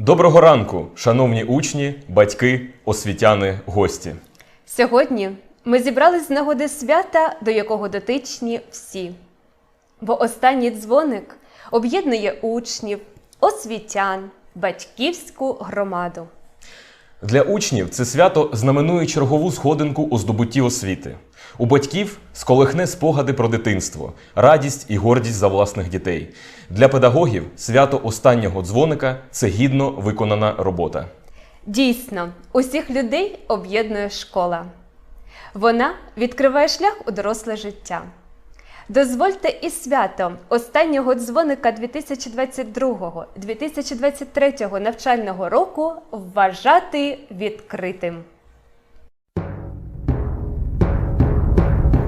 Доброго ранку, шановні учні, батьки, освітяни, гості. Сьогодні ми зібрались з нагоди свята, до якого дотичні всі. Бо останній дзвоник об'єднує учнів, освітян, батьківську громаду. Для учнів це свято знаменує чергову сходинку у здобутті освіти. У батьків сколихне спогади про дитинство, радість і гордість за власних дітей. Для педагогів свято останнього дзвоника це гідно виконана робота. Дійсно, усіх людей об'єднує школа. Вона відкриває шлях у доросле життя. Дозвольте і свято останнього дзвоника 2022-2023 навчального року вважати відкритим.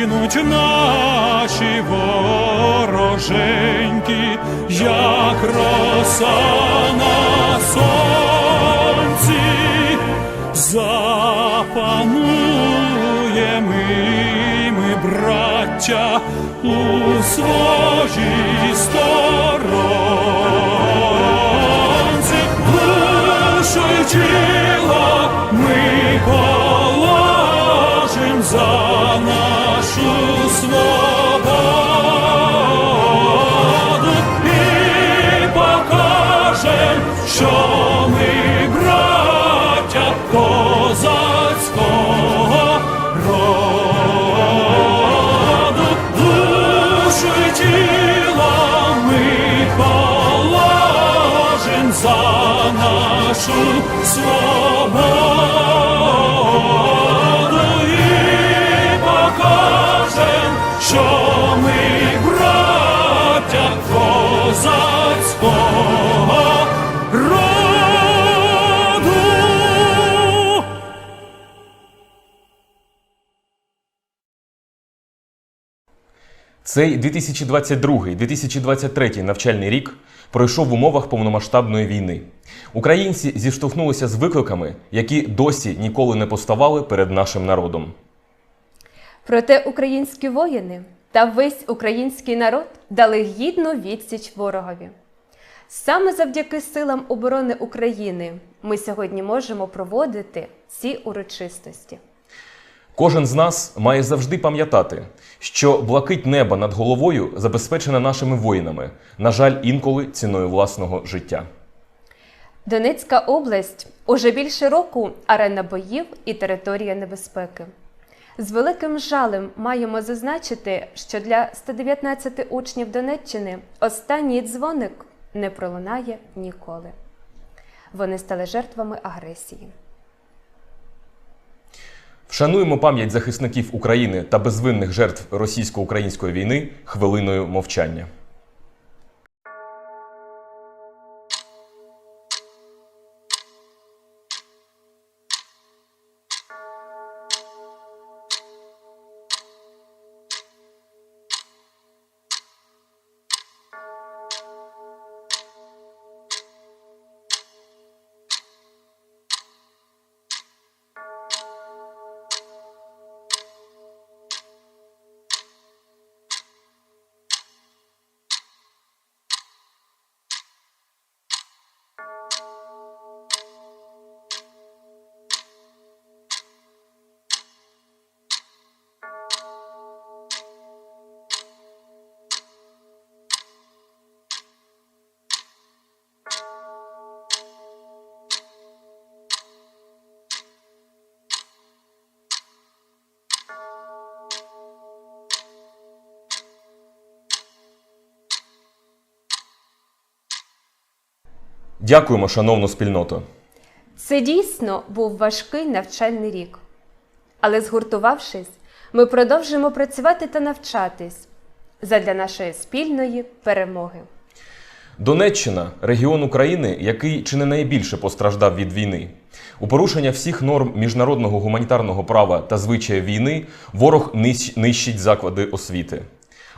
Згинуть наші вороженьки, як роса на сонці, запануємо ми, браття, у своїй сторонці, душу нашу свободу і покажем, що ми браття козацького роду. Цей 2022-2023 навчальний рік пройшов в умовах повномасштабної війни. Українці зіштовхнулися з викликами, які досі ніколи не поставали перед нашим народом. Проте українські воїни та весь український народ дали гідну відсіч ворогові. Саме завдяки силам оборони України ми сьогодні можемо проводити ці урочистості. Кожен з нас має завжди пам'ятати, що блакить неба над головою забезпечена нашими воїнами, на жаль, інколи ціною власного життя. Донецька область уже більше року арена боїв і територія небезпеки. З великим жалем маємо зазначити, що для 119 учнів Донеччини останній дзвоник не пролунає ніколи. Вони стали жертвами агресії. Вшануємо пам'ять захисників України та безвинних жертв російсько-української війни хвилиною мовчання. Дякуємо, шановну спільноту. Це дійсно був важкий навчальний рік. Але згуртувавшись, ми продовжуємо працювати та навчатись задля нашої спільної перемоги. Донеччина регіон України, який чи не найбільше постраждав від війни. У порушення всіх норм міжнародного гуманітарного права та звичаїв війни ворог нищ- нищить заклади освіти.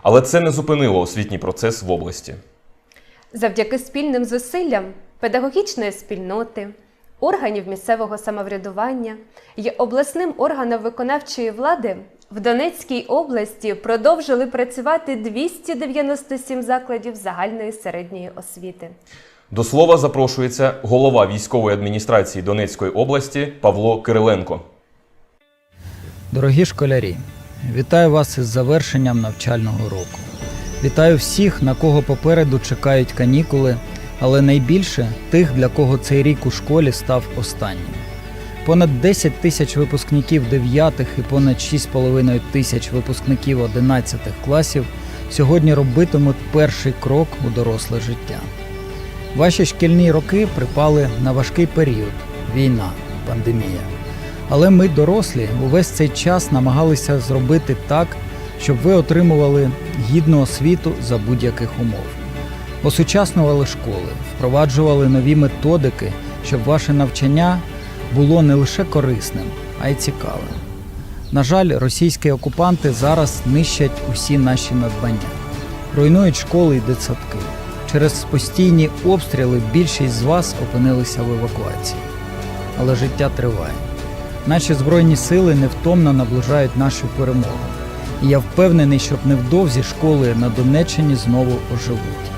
Але це не зупинило освітній процес в області. Завдяки спільним зусиллям педагогічної спільноти, органів місцевого самоврядування і обласним органам виконавчої влади в Донецькій області продовжили працювати 297 закладів загальної середньої освіти. До слова запрошується голова військової адміністрації Донецької області Павло Кириленко. Дорогі школярі, вітаю вас із завершенням навчального року. Вітаю всіх, на кого попереду чекають канікули, але найбільше тих, для кого цей рік у школі став останнім. Понад 10 тисяч випускників 9-х і понад 6,5 тисяч випускників 11 класів сьогодні робитимуть перший крок у доросле життя. Ваші шкільні роки припали на важкий період війна, пандемія. Але ми, дорослі, увесь цей час намагалися зробити так, щоб ви отримували гідну освіту за будь-яких умов. Осучаснювали школи, впроваджували нові методики, щоб ваше навчання було не лише корисним, а й цікавим. На жаль, російські окупанти зараз нищать усі наші надбання, руйнують школи і дитсадки. Через постійні обстріли більшість з вас опинилися в евакуації. Але життя триває. Наші збройні сили невтомно наближають нашу перемогу. І я впевнений, що невдовзі школи на Донеччині знову оживуть.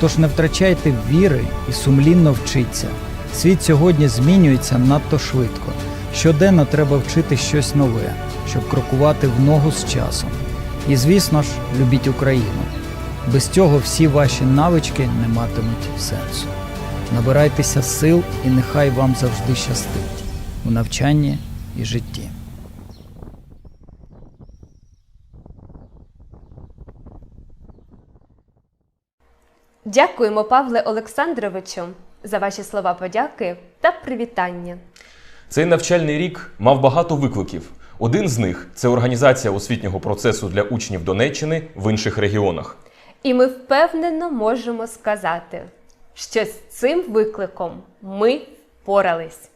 Тож не втрачайте віри і сумлінно вчіться. Світ сьогодні змінюється надто швидко. Щоденно треба вчити щось нове, щоб крокувати в ногу з часом. І звісно ж, любіть Україну. Без цього всі ваші навички не матимуть сенсу. Набирайтеся сил і нехай вам завжди щастить у навчанні і житті. Дякуємо, Павле Олександровичу, за ваші слова подяки та привітання. Цей навчальний рік мав багато викликів. Один з них це організація освітнього процесу для учнів Донеччини в інших регіонах. І ми впевнено можемо сказати, що з цим викликом ми впорались.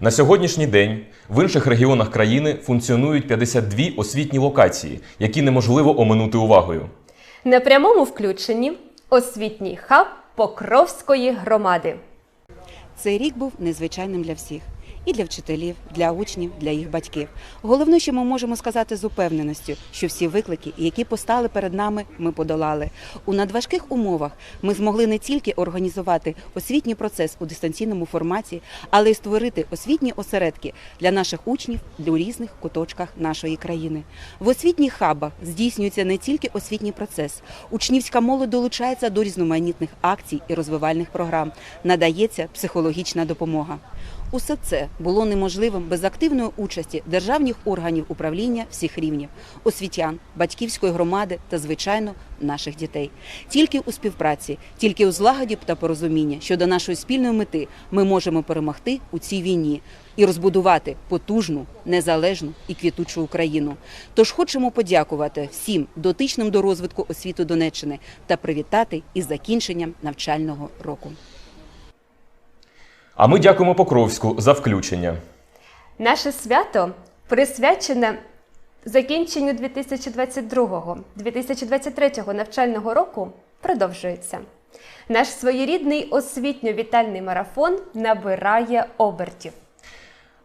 На сьогоднішній день в інших регіонах країни функціонують 52 освітні локації, які неможливо оминути увагою. На прямому включенні освітній хаб Покровської громади. Цей рік був незвичайним для всіх. І для вчителів, для учнів, для їх батьків. Головне, що ми можемо сказати з упевненістю, що всі виклики, які постали перед нами, ми подолали. У надважких умовах ми змогли не тільки організувати освітній процес у дистанційному форматі, але й створити освітні осередки для наших учнів у різних куточках нашої країни. В освітніх хабах здійснюється не тільки освітній процес. Учнівська молодь долучається до різноманітних акцій і розвивальних програм. Надається психологічна допомога. Усе це було неможливим без активної участі державних органів управління всіх рівнів, освітян, батьківської громади та, звичайно, наших дітей. Тільки у співпраці, тільки у злагоді та порозумінні щодо нашої спільної мети ми можемо перемогти у цій війні і розбудувати потужну, незалежну і квітучу Україну. Тож хочемо подякувати всім дотичним до розвитку освіти Донеччини та привітати із закінченням навчального року. А ми дякуємо Покровську за включення. Наше свято присвячене закінченню 2022-2023 навчального року продовжується. Наш своєрідний освітньо-вітальний марафон набирає обертів.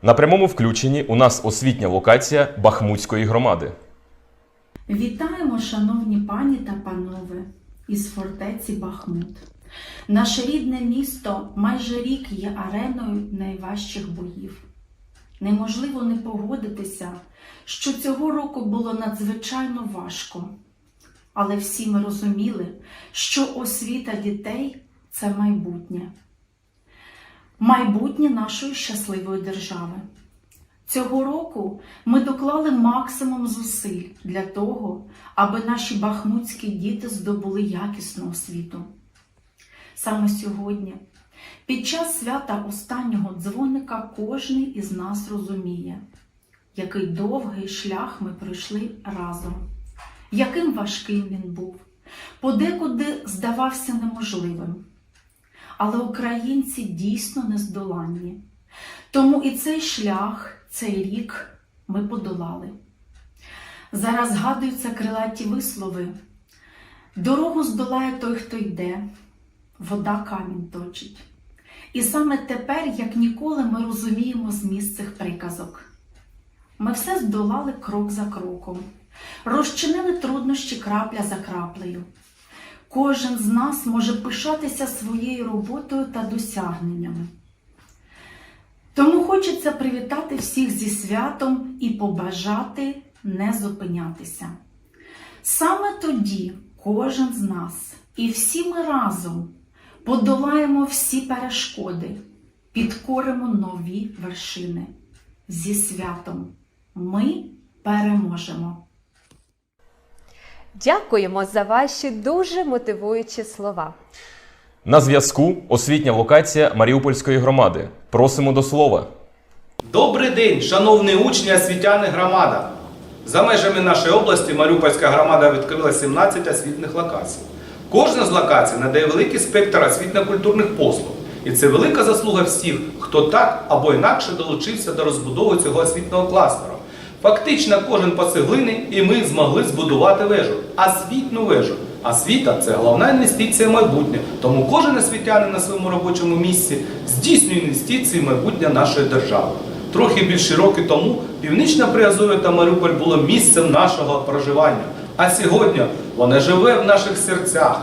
На прямому включенні у нас освітня локація Бахмутської громади. Вітаємо, шановні пані та панове, із фортеці Бахмут. Наше рідне місто майже рік є ареною найважчих боїв. Неможливо не погодитися, що цього року було надзвичайно важко. Але всі ми розуміли, що освіта дітей це майбутнє, майбутнє нашої щасливої держави. Цього року ми доклали максимум зусиль для того, аби наші бахмутські діти здобули якісну освіту. Саме сьогодні, під час свята останнього дзвоника, кожний із нас розуміє, який довгий шлях ми пройшли разом, яким важким він був, подекуди здавався неможливим. Але українці дійсно нездоланні. Тому і цей шлях, цей рік ми подолали. Зараз згадуються крилаті вислови. Дорогу здолає той, хто йде, вода камінь точить. І саме тепер, як ніколи, ми розуміємо зміст цих приказок. Ми все здолали крок за кроком, розчинили труднощі крапля за краплею. Кожен з нас може пишатися своєю роботою та досягненнями. Тому хочеться привітати всіх зі святом і побажати не зупинятися. Саме тоді кожен з нас і всі ми разом подолаємо всі перешкоди, підкоримо нові вершини. Зі святом ми переможемо. Дякуємо за ваші дуже мотивуючі слова. На зв'язку освітня локація Маріупольської громади. Просимо до слова. Добрий день, шановні учні, освітяни, громада. За межами нашої області Маріупольська громада відкрила 17 освітних локацій. Кожна з локацій надає великий спектр освітньо-культурних послуг. І це велика заслуга всіх, хто так або інакше долучився до розбудови цього освітнього кластеру. Фактично, кожен по цеглини, і ми змогли збудувати вежу, освітну вежу. Освіта це головна інвестиція в майбутнє. Тому кожен освітянин на своєму робочому місці здійснює інвестиції в майбутнє нашої держави. Трохи більше роки тому Північна Приазов'я та Маріуполь було місцем нашого проживання. А сьогодні воно живе в наших серцях.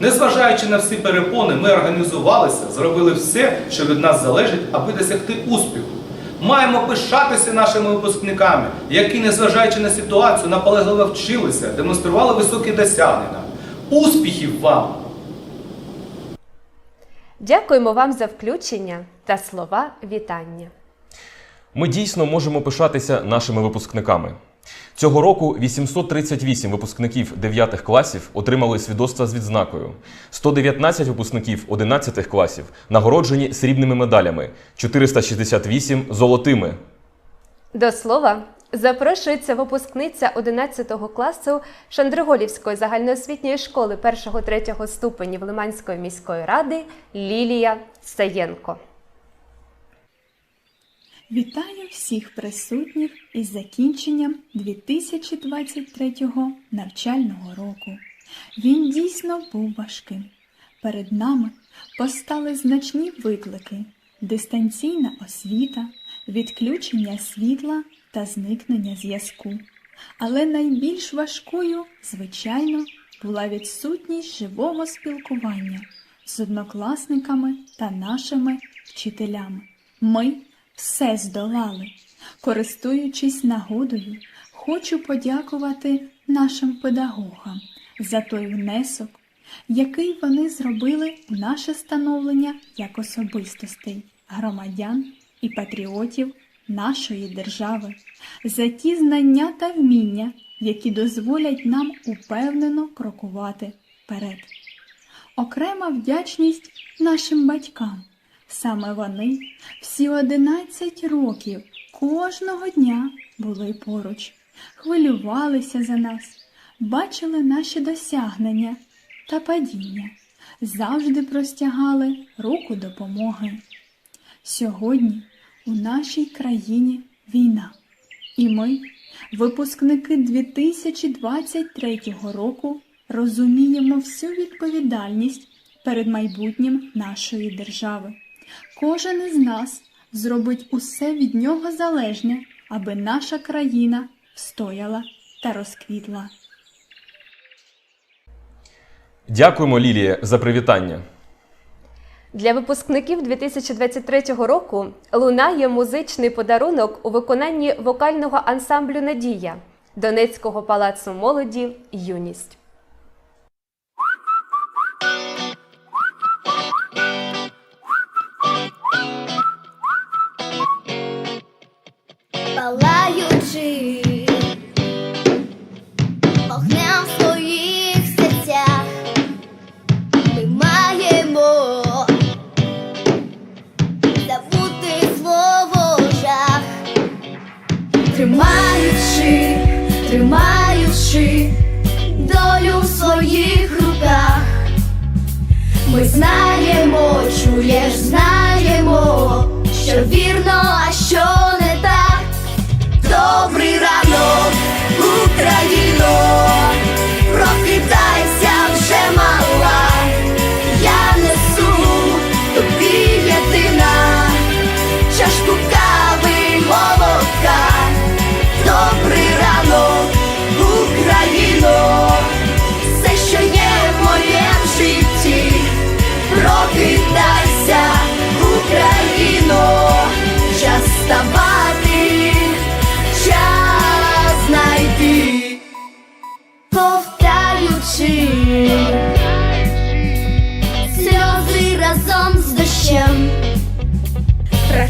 Незважаючи на всі перепони, ми організувалися, зробили все, що від нас залежить, аби досягти успіху. Маємо пишатися нашими випускниками, які, незважаючи на ситуацію, наполегливо вчилися, демонстрували високі досягнення. Успіхів вам! Дякуємо вам за включення та слова вітання. Ми дійсно можемо пишатися нашими випускниками. Цього року 838 випускників 9 класів отримали свідоцтва з відзнакою. 119 випускників 11 класів нагороджені срібними медалями, 468 золотими. До слова, запрошується випускниця 11 класу Шандриголівської загальноосвітньої школи 1-3 ступенів Лиманської міської ради Лілія Саєнко. Вітаю всіх присутніх із закінченням 2023 навчального року. Він дійсно був важким. Перед нами постали значні виклики: дистанційна освіта, відключення світла та зникнення зв'язку. Але найбільш важкою, звичайно, була відсутність живого спілкування з однокласниками та нашими вчителями. Ми все здолали. Користуючись нагодою, хочу подякувати нашим педагогам за той внесок, який вони зробили у наше становлення як особистостей, громадян і патріотів нашої держави, за ті знання та вміння, які дозволять нам упевнено крокувати вперед. Окрема вдячність нашим батькам. Саме вони всі 11 років кожного дня були поруч, хвилювалися за нас, бачили наші досягнення та падіння, завжди простягали руку допомоги. Сьогодні у нашій країні війна, і ми, випускники 2023 року, розуміємо всю відповідальність перед майбутнім нашої держави. Кожен із нас зробить усе від нього залежне, аби наша країна встояла та розквітла. Дякуємо, Лілія, за привітання. Для випускників 2023 року лунає музичний подарунок у виконанні вокального ансамблю Надія Донецького палацу молоді Юність.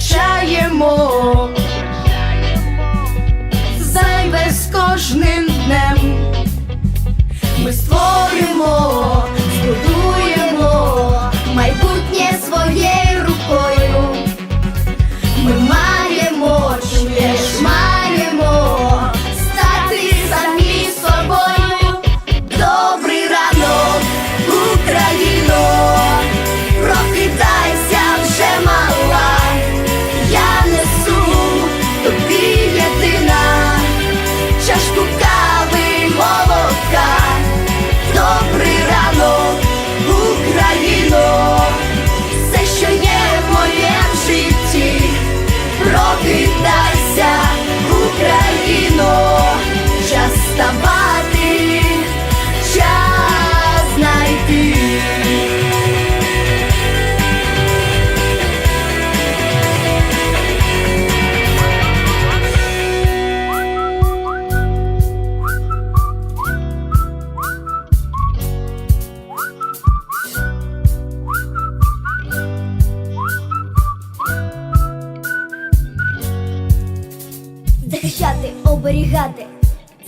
Втрачаємо зайве з кожним днем. Ми створимо, Захищати, оберігати,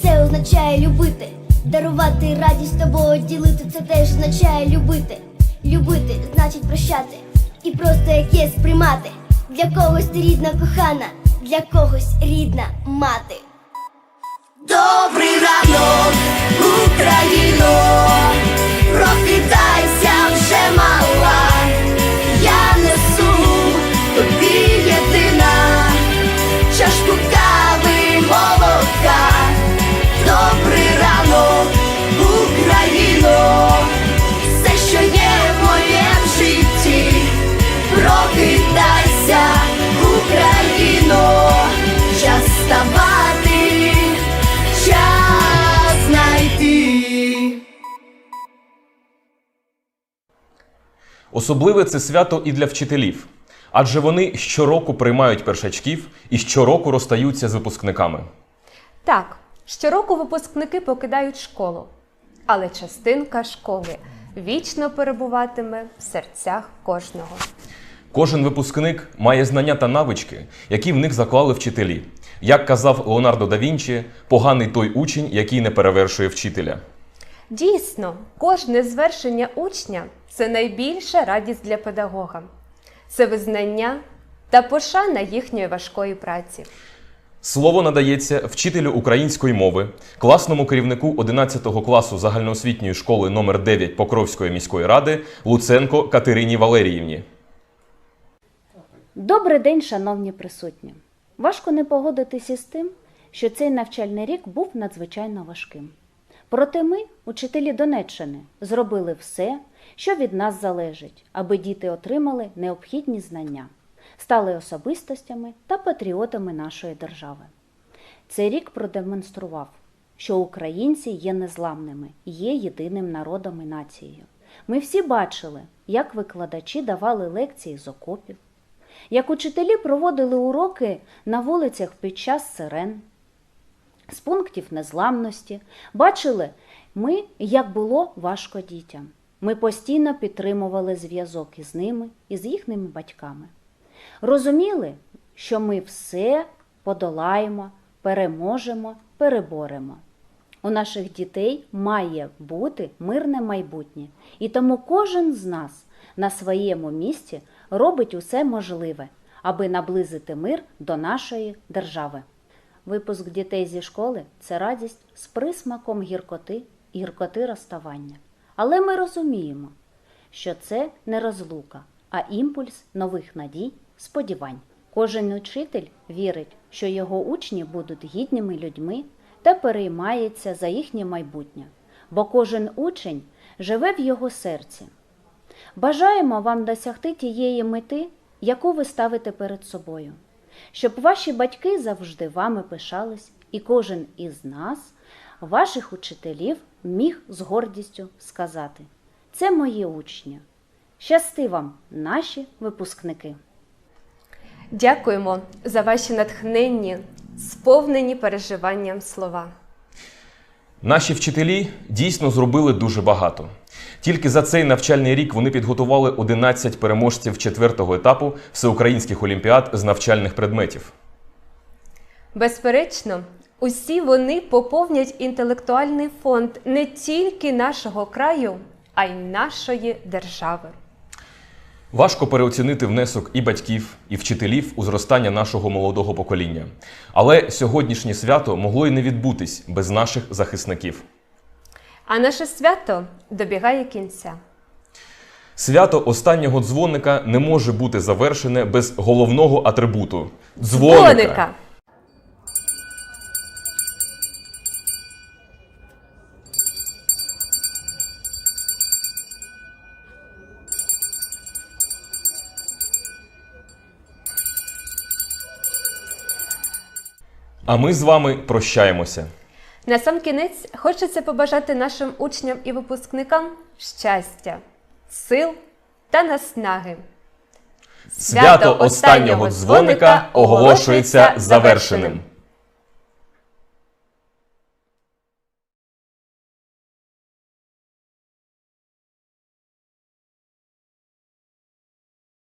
це означає любити, дарувати радість тобою ділити, це теж означає любити. Любити значить прощати і просто як сприймати. Для когось ти рідна кохана, для когось рідна мати. Добрий ранок, Україно, Особливе це свято і для вчителів, адже вони щороку приймають першачків і щороку розстаються з випускниками. Так, щороку випускники покидають школу, але частинка школи вічно перебуватиме в серцях кожного. Кожен випускник має знання та навички, які в них заклали вчителі. Як казав Леонардо да Вінчі, поганий той учень, який не перевершує вчителя. Дійсно, кожне звершення учня це найбільша радість для педагога. Це визнання та пошана їхньої важкої праці. Слово надається вчителю української мови, класному керівнику 11 класу загальноосвітньої школи номер 9 Покровської міської ради Луценко Катерині Валеріївні. Добрий день, шановні присутні. Важко не погодитися з тим, що цей навчальний рік був надзвичайно важким. Проте ми, учителі Донеччини, зробили все, що від нас залежить, аби діти отримали необхідні знання, стали особистостями та патріотами нашої держави. Цей рік продемонстрував, що українці є незламними, є єдиним народом і нацією. Ми всі бачили, як викладачі давали лекції з окопів, як учителі проводили уроки на вулицях під час сирен, з пунктів незламності. Бачили ми, як було важко дітям. Ми постійно підтримували зв'язок із ними і з їхніми батьками. Розуміли, що ми все подолаємо, переможемо, переборемо. У наших дітей має бути мирне майбутнє, і тому кожен з нас на своєму місці робить усе можливе, аби наблизити мир до нашої держави. Випуск дітей зі школи це радість з присмаком гіркоти і гіркоти розставання. Але ми розуміємо, що це не розлука, а імпульс нових надій, сподівань. Кожен учитель вірить, що його учні будуть гідними людьми та переймається за їхнє майбутнє, бо кожен учень живе в його серці. Бажаємо вам досягти тієї мети, яку ви ставите перед собою, щоб ваші батьки завжди вами пишались, і кожен із нас, ваших учителів, міг з гордістю сказати: це мої учні. Щасти вам, наші випускники! Дякуємо за ваші натхненні, сповнені переживанням слова. Наші вчителі дійсно зробили дуже багато. Тільки за цей навчальний рік вони підготували 11 переможців четвертого етапу всеукраїнських олімпіад з навчальних предметів. Безперечно, усі вони поповнять інтелектуальний фонд не тільки нашого краю, а й нашої держави. Важко переоцінити внесок і батьків, і вчителів у зростання нашого молодого покоління. Але сьогоднішнє свято могло й не відбутись без наших захисників. А наше свято добігає кінця. Свято останнього дзвоника не може бути завершене без головного атрибуту дзвоника. А ми з вами прощаємося. На сам кінець хочеться побажати нашим учням і випускникам щастя, сил та наснаги. Свято останнього дзвоника оголошується завершеним.